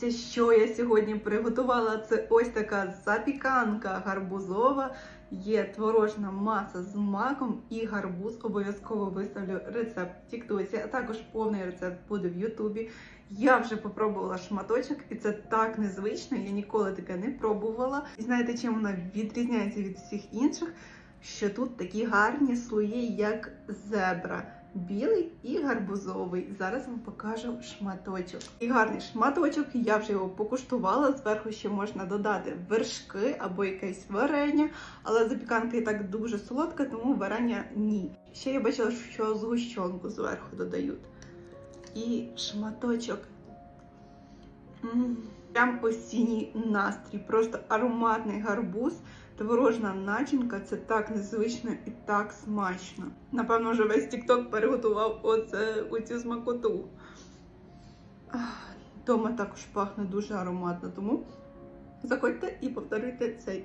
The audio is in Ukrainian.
Дивіться, що я сьогодні приготувала. Це ось така запіканка гарбузова. Є творожна маса з маком і гарбуз. Обов'язково виставлю рецепт в Тіктоці, а також повний рецепт буде в Ютубі. Я вже попробувала шматочок, і це так незвично. Я ніколи таке не пробувала. І знаєте, чим вона відрізняється від всіх інших? Що тут такі гарні слої, як зебра. Білий і гарбузовий. Зараз вам покажу шматочок. І гарний шматочок, я вже його покуштувала. Зверху ще можна додати вершки або якесь варення, але запіканка і так дуже солодка, тому варення ні. Ще я бачила, що згущенку зверху додають. І шматочок. М, Прям осінній настрій, просто ароматний гарбуз, творожна начинка це так незвично і так смачно. Напевно, вже весь тікток переготував оце, оцю смакоту. Дома також пахне дуже ароматно, тому заходьте і повторюйте цей.